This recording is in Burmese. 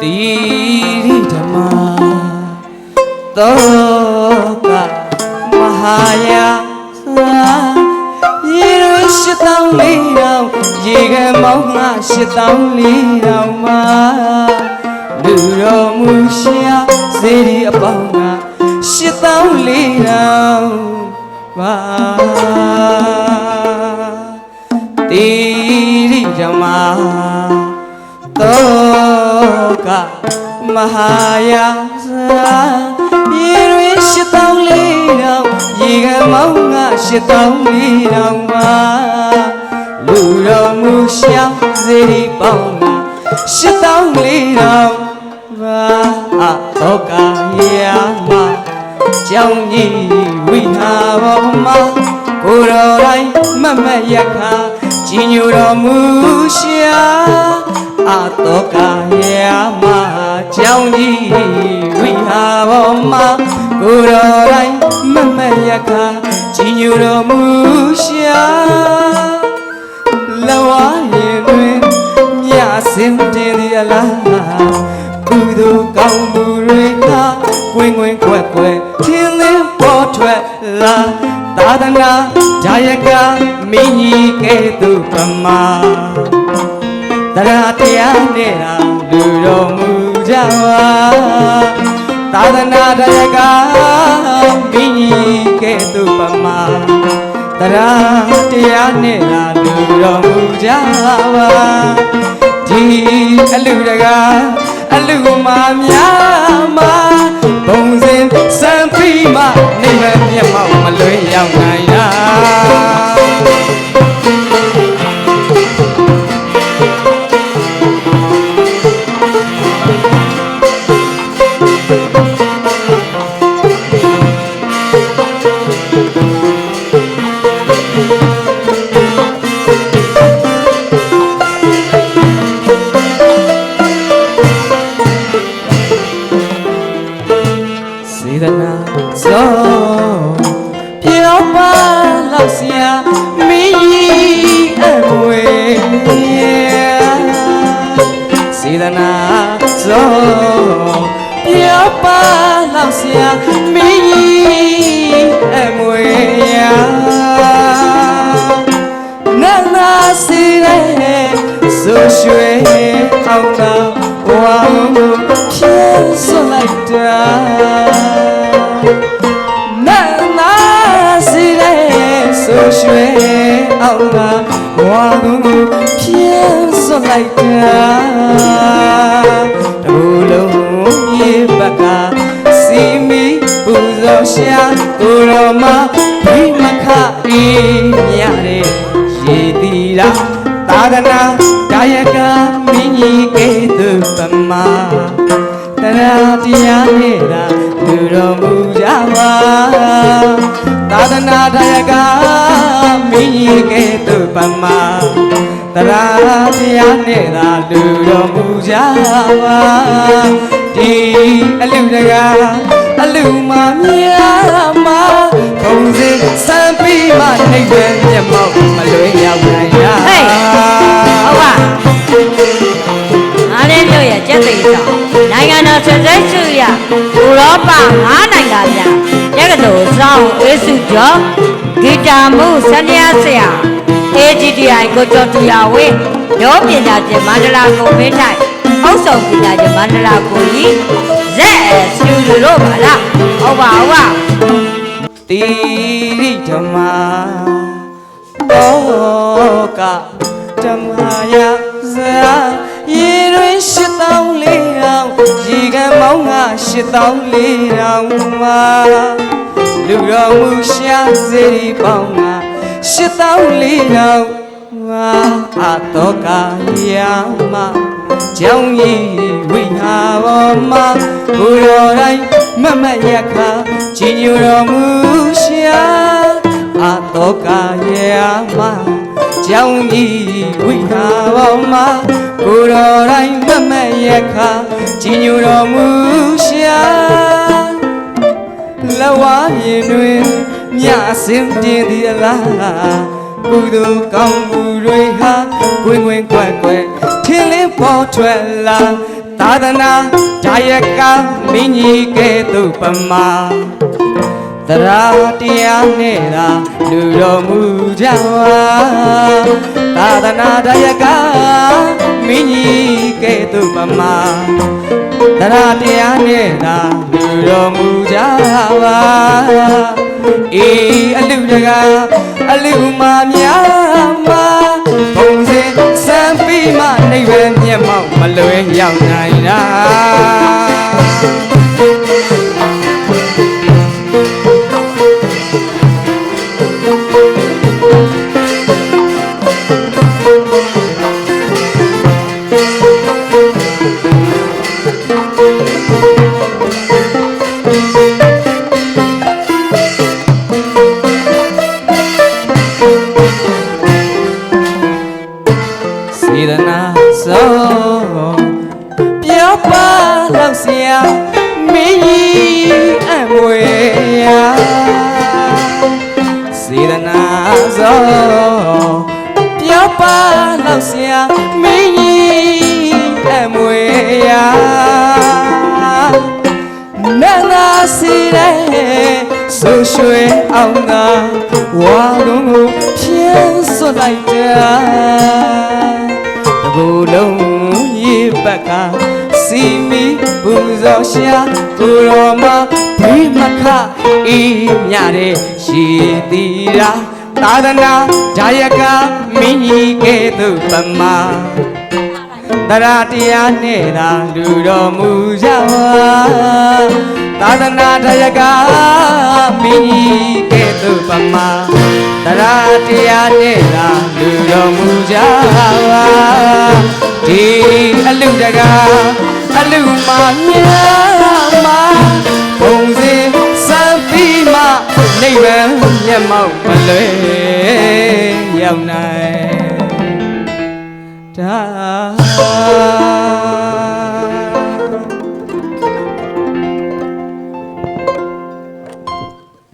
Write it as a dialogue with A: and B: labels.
A: တိရိဓမ္မာတောကမဟာယာရေရရှိတောင်းလေးတော်ရေကမောင်းငါရှိတောင်းလေးတော်မှာ လူတော်မူရှာစေဒီအပေါင်းကရှိတောင်းလေးတော်ပါတိရိဓမ္မာတောကမဟာယာစာရေရွေးရှစ်တောင်းလေးတော့ရေကမောင်းငါရှစ်တောင်းလေးတော့မှာလူတော်မူရှောင်းစေဒီပေါင်းငါရှစ်တောင်းလေးတော့မှာ ကြောင်းကြီးဝိဟာဘောမှာကိုယ်တော်တိုင်းမတ်မတ်ရခါကြီးညိုတော်မူရှာအတောကယာမကြောင်းကြီးဝိဟာဘောမှာကိုယ်တော်တိုင်းမတ်မတ်ရခါကြီးညိုတော်မူရှာလဝရင်တွင်မြစင်တင်ဒီအလားကုသိုလ်ကောင်းမှုတွေကကွင်းကွင်းကွက်ကွက်ထင်း လင်းပေါ်ထွက်လာသာသနာဓာယကမင်းကြီးကဲ့သို့ပမာတရားတရားနဲ့တာလူတော်မူကြပါသာသနာဓာယကမင်းကြီးကဲ့သို့ပမာတရားတရားနဲ့တာလူတော်မူကြပါဒီအလူတကာအလူမများမှာ Thank you. စေတနာဇောပြောပါလောက်စရာမင်းကြီးအမွေနာနာစီရဲဆိုရွှေအောင်သာဝါလို့ဖြည့်စွလိုက်တာနာနာစီရဲဆိုရွှေအောင်ကဘွားကူဖြ င်းစွလိုက်တာတဘူလုံးမြေပကစီမီပူဇော်ရှာကိုရောမဘိမခအေးမြတဲ့ရေတီရာသာသနာဒါယကမင်းကြီးကဲ့သို့ပမာတရားတရားနဲ့သာလူတော်မူကြပါသာသနာတရားကမင်းကြီးကဲ့သို့ပမာ တရားတရားနဲ့သာလူတော်မူကြပါဒီအလူတရားအလူမများမှာဘုံစင်စံပြီးမှနှိပ်ပဲမျက်မှောက်မလွင်ရောက်နိုင်ရ
B: ဟေးဟုတ်ပါအားလေးမျိုးရဲ့ကျက်သိဆောင်နိုင်ငံတော်ဆက်ဆက်စုရဥရောပ၅နိုင်ငံများရကတော်စောင်းအေးစုကျော်ဂီတာမှုဆန္ဒရဆရာ AGTI ကိုကျော်တူရဝင်းရောပညာရှင်မန္တလာကိုဖေးထိုင်အောက်ဆောင်ပညာရှင်မန္တလာကိုကြီးဇက်စတူဒီယိုပါလားဟုတ်ပါဟုတ်ပါ
A: တိရိဓမ္မာတောကဓမ္မာယဇာရေရွင်ရှစ်တောင်းလေးအောင်ရေကမောင်းငါရှစ်တောင်းလေးအောင်မှာလူတော်မူရှာစေဒီပေါင်းငါရှစ်တောင်းလေး အောင်မှာအတောကယာမကြောင်းကြီးဝိဟာဘောမှာဘူရောတိုင်းမတ်မတ်ရခါကြီးညိုတော်မူရှာအတောကယာမကြောင်းကြီးဝိဟာဘောမှာဘူရောတိုင်းမတ်မတ်ရခါကြီးညိုတော်မူရှာမြင်တွင်မြစင်ပြင်းသည်အလား ကုသိုလ်ကောင်းမှုတွေဟာကွင်ကွင်ကွက်ကွက်ထင်းလင်းပေါ်ထွက်လာသာသနာဒါယကမင်းကြီးကဲ့သို့ပမာသရာတရားနဲ့သာလူတော်မူကြပါသာသနာဒါယကမင်းကြီးကဲ့သို့ပမာသရာတရားနဲ့သာလူတော်မူကြပါအေးအလူတကာ အလူမများမှာဘုံစင်စံပြီးမှနေပဲမျက်မှောက်မလွယ်ရောက်နိုင်တာ သနာဆုံးပြောပါလောက်ဆရာမင်းကြီးအမွေရာနာနာစီတဲ့ဆိုရွှေအောင်ကဝါလုံးကိုပြင်းစွလိုက်တာတဘူလုံးရေပက်ကစီမီပူဇော်ရှာကိုရောမဘိမခဤမြတဲ့ ရှိတီရာသာသနာဒါယကမင်းကြီးကဲ့သို့ပမာတရာတရားနဲ့သာလူတော်မူကြပါသာသနာဒါယကမင်းကြီးကဲ့သို့ပမာတရာတရားနဲ့သာလူတော်မူကြပါဒီအလူတကာအလူမများ ဗံမျက်မှောက်မလွဲရောက်နိုင်ဒါ